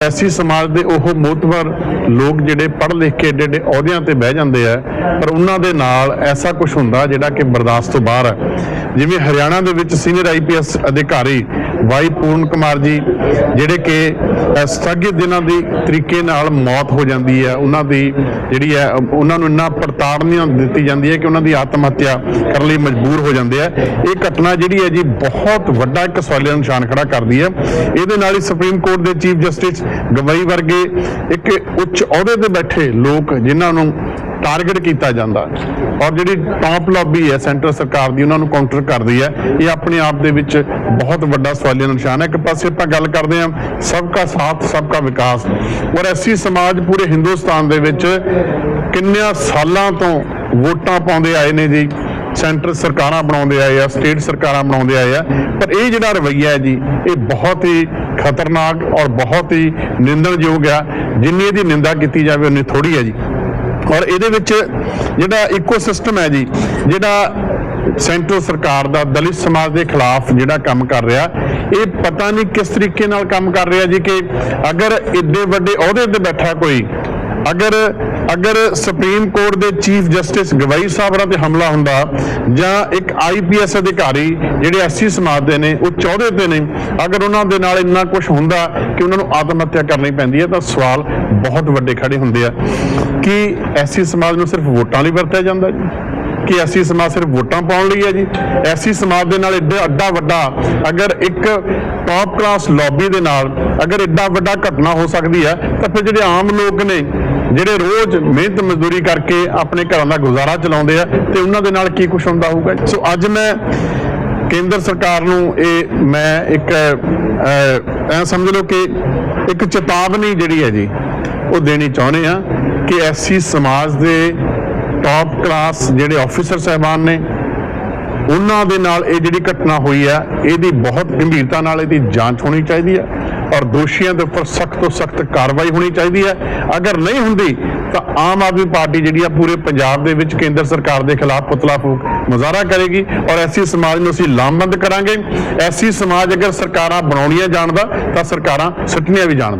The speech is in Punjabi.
ਐਸੀ ਸਮਾਜ ਦੇ ਉਹ ਮੋਤਬਰ ਲੋਕ ਜਿਹੜੇ ਪੜ੍ਹ ਲਿਖ ਕੇ ਏਡੇ ਏਡੇ ਅਹੁਦਿਆਂ ਤੇ ਬਹਿ ਜਾਂਦੇ ਆ, ਪਰ ਉਹਨਾਂ ਦੇ ਨਾਲ ਐਸਾ ਕੁਝ ਹੁੰਦਾ ਜਿਹੜਾ ਕਿ ਬਰਦਾਸ਼ਤ ਤੋਂ ਬਾਹਰ ਹੈ ਜਿਵੇਂ ਹਰਿਆਣਾ ਦੇ ਵਿੱਚ ਸੀਨੀਅਰ ਆਈਪੀਐਸ ਅਧਿਕਾਰੀ ਵਾਈ ਪੂਰਨ ਕੁਮਾਰ ਜੀ ਜਿਹੜੇ ਕਿ ਅ, ਸਥਗਿਤ ਦਿਨਾਂ ਦੀ ਤਰੀਕੇ ਨਾਲ ਮੌਤ ਹੋ ਜਾਂਦੀ ਹੈ ਉਹਨਾਂ ਦੀ ਜਿਹੜੀ ਹੈ ਉਹਨਾਂ ਨੂੰ ਇੰਨਾ ਪ੍ਰਤਾੜਨਾ ਦਿੱਤੀ ਜਾਂਦੀ ਹੈ ਕਿ ਉਹਨਾਂ ਦੀ ਆਤਮ ਹੱਤਿਆ ਕਰਨ ਲਈ ਮਜਬੂਰ ਹੋ ਜਾਂਦੇ ਆ। ਇਹ ਘਟਨਾ ਜਿਹੜੀ ਹੈ ਜੀ ਬਹੁਤ ਵੱਡਾ ਇੱਕ ਸਵਾਲੀਆ ਨਿਸ਼ਾਨ ਖੜਾ ਕਰਦੀ ਹੈ। ਇਹਦੇ ਨਾਲ ਹੀ ਸੁਪਰੀਮ ਕੋਰਟ ਦੇ ਚੀਫ ਜਸਟਿਸ ਗਵਈ ਵਰਗੇ ਇੱਕ ਉੱਚ ਅਹੁਦੇ ਤੇ ਬੈਠੇ ਲੋਕ ਜਿਨ੍ਹਾਂ ਨੂੰ ਟਾਰਗੇਟ ਕੀਤਾ ਜਾਂਦਾ। ਔਰ ਜਿਹੜੀ ਟਾਪ ਲੌਬੀ ਹੈ ਸੈਂਟਰ ਸਰਕਾਰ ਦੀ, ਉਹਨਾਂ ਨੂੰ ਕਾਊਂਟਰ ਕਰਦੀ ਹੈ। ਇਹ ਆਪਣੇ ਆਪ ਦੇ ਵਿੱਚ ਬਹੁਤ ਵੱਡਾ ਸਵਾਲੀਆ ਨਿਸ਼ਾਨ ਹੈ। ਇੱਕ ਪਾਸੇ ਆਪਾਂ ਗੱਲ ਕਰਦੇ ਹਾਂ ਸਭ ਸਬਕਾ ਸਾਥ ਸਭ ਸਬਕਾ ਵਿਕਾਸ। ਔਰ ਐਸੀ ਸਮਾਜ ਪੂਰੇ ਹਿੰਦੁਸਤਾਨ ਦੇ ਵਿੱਚ ਕਿੰਨਿਆਂ ਸਾਲਾਂ ਤੋਂ ਵੋਟਾਂ ਪਾਉਂਦੇ ਆਏ ਨੇ ਜੀ। ਸੈਂਟਰ ਸਰਕਾਰਾਂ ਬਣਾਉਂਦੇ ਆਏ ਆ ਸਟੇਟ ਸਰਕਾਰਾਂ ਬਣਾਉਂਦੇ ਆਏ ਆ। ਪਰ ਇਹ ਜਿਹੜਾ ਰਵੱਈਆ ਹੈ ਜੀ, ਇਹ ਬਹੁਤ ਹੀ ਖਤਰਨਾਕ ਔਰ ਬਹੁਤ ਹੀ ਨਿੰਦਣਯੋਗ ਆ। ਜਿੰਨੀ ਇਹਦੀ ਨਿੰਦਾ ਕੀਤੀ ਜਾਵੇ, ਉਨੀ ਥੋੜੀ ਹੈ ਜੀ। ਔਰ ਇਹਦੇ ਵਿੱਚ ਜਿਹੜਾ ਇਕੋ ਸਿਸਟਮ ਹੈ ਜੀ, ਜਿਹੜਾ ਸੈਂਟਰ ਸਰਕਾਰ ਦਾ ਦਲਿਤ ਸਮਾਜ ਦੇ ਖਿਲਾਫ ਜਿਹੜਾ ਕੰਮ ਕਰ ਰਿਹਾ, ਇਹ ਪਤਾ ਨਹੀਂ ਕਿਸ ਤਰੀਕੇ ਨਾਲ ਕੰਮ ਕਰ ਰਿਹਾ ਜੀ ਕਿ ਅਗਰ ਇੱਡੇ ਵੱਡੇ ਅਹੁਦੇ ਤੇ ਬੈਠਾ ਕੋਈ, ਅਗਰ ਅਗਰ ਸੁਪਰੀਮ ਕੋਰਟ ਦੇ ਚੀਫ ਜਸਟਿਸ ਗਵਾਈ ਸਾਹਿਬਾਂ ਤੇ ਹਮਲਾ ਹੁੰਦਾ, ਜਾਂ ਇੱਕ ਆਈਪੀਐਸ ਅਧਿਕਾਰੀ ਜਿਹੜੇ ਐਸਸੀ ਸਮਾਜ ਦੇ ਨੇ, ਉਹ ਚੌਧੇ ਤੇ ਨੇ, ਅਗਰ ਉਹਨਾਂ ਦੇ ਨਾਲ ਇੰਨਾ ਕੁਝ ਹੁੰਦਾ ਕਿ ਉਹਨਾਂ ਨੂੰ ਆਤਮ ਹੱਤਿਆ ਕਰਨੀ ਪੈਂਦੀ ਹੈ, ਤਾਂ ਸਵਾਲ ਬਹੁਤ ਵੱਡੇ ਖੜੇ ਹੁੰਦੇ ਆ। ਕਿ ਐਸੀ ਸਮਾਜ ਨੂੰ ਸਿਰਫ ਵੋਟਾਂ ਲਈ ਵਰਤਿਆ ਜਾਂਦਾ ਜੀ? ਕਿ ਐਸੀ ਸਮਾਜ ਸਿਰਫ ਵੋਟਾਂ ਪਾਉਣ ਲਈ ਹੈ ਜੀ? ਐਸੀ ਸਮਾਜ ਦੇ ਨਾਲ ਇੱਡਾ ਅੱਡਾ ਵੱਡਾ, ਅਗਰ ਇੱਕ ਟਾਪ ਕਲਾਸ ਲੌਬੀ ਦੇ ਨਾਲ ਅਗਰ ਇੱਡਾ ਵੱਡਾ ਘਟਨਾ ਹੋ ਸਕਦੀ ਹੈ, ਤਾਂ ਫਿਰ ਜਿਹੜੇ ਆਮ ਲੋਕ ਨੇ, ਜਿਹੜੇ ਰੋਜ਼ ਮਿਹਨਤ ਮਜ਼ਦੂਰੀ ਕਰਕੇ ਆਪਣੇ ਘਰਾਂ ਦਾ ਗੁਜ਼ਾਰਾ ਚਲਾਉਂਦੇ ਆ, ਤੇ ਉਹਨਾਂ ਦੇ ਨਾਲ ਕੀ ਕੁਝ ਹੁੰਦਾ ਹੋਊਗਾ ਸੋ ਅੱਜ ਮੈਂ ਕੇਂਦਰ ਸਰਕਾਰ ਨੂੰ ਇਹ ਮੈਂ ਇੱਕ ਐ ਸਮਝ ਲਓ ਕਿ ਇੱਕ ਚੇਤਾਵਨੀ ਜਿਹੜੀ ਹੈ ਜੀ ਉਹ ਦੇਣੀ ਚਾਹੁੰਦੇ ਆ ਕਿ ਐਸੀ ਸਮਾਜ ਦੇ ਟਾਪ ਕਲਾਸ ਜਿਹੜੇ ਆਫੀਸਰ ਸਹਿਬਾਨ ਨੇ, ਉਹਨਾਂ ਦੇ ਨਾਲ ਇਹ ਜਿਹੜੀ ਘਟਨਾ ਹੋਈ ਹੈ ਇਹਦੀ ਬਹੁਤ ਗੰਭੀਰਤਾ ਨਾਲ ਇਹਦੀ ਜਾਂਚ ਹੋਣੀ ਚਾਹੀਦੀ ਹੈ ਔਰ ਦੋਸ਼ੀਆਂ ਦੇ ਉੱਪਰ ਸਖਤ ਤੋਂ ਸਖਤ ਕਾਰਵਾਈ ਹੋਣੀ ਚਾਹੀਦੀ ਹੈ ਅਗਰ ਨਹੀਂ ਹੁੰਦੀ, ਤਾਂ ਆਮ ਆਦਮੀ ਪਾਰਟੀ ਜਿਹੜੀ ਆ ਪੂਰੇ ਪੰਜਾਬ ਦੇ ਵਿੱਚ ਕੇਂਦਰ ਸਰਕਾਰ ਦੇ ਖਿਲਾਫ ਪੁਤਲਾ ਫੂਕ ਮੁਜ਼ਾਹਰਾ ਕਰੇਗੀ ਔਰ ਐਸੀ ਸਮਾਜ ਨੂੰ ਅਸੀਂ ਲਾਮਬੰਦ ਕਰਾਂਗੇ। ਐਸੀ ਸਮਾਜ ਅਗਰ ਸਰਕਾਰਾਂ ਬਣਾਉਣੀਆਂ ਜਾਣਦਾ, ਤਾਂ ਸਰਕਾਰਾਂ ਸੁੱਟਣੀਆਂ ਵੀ ਜਾਣਦਾ।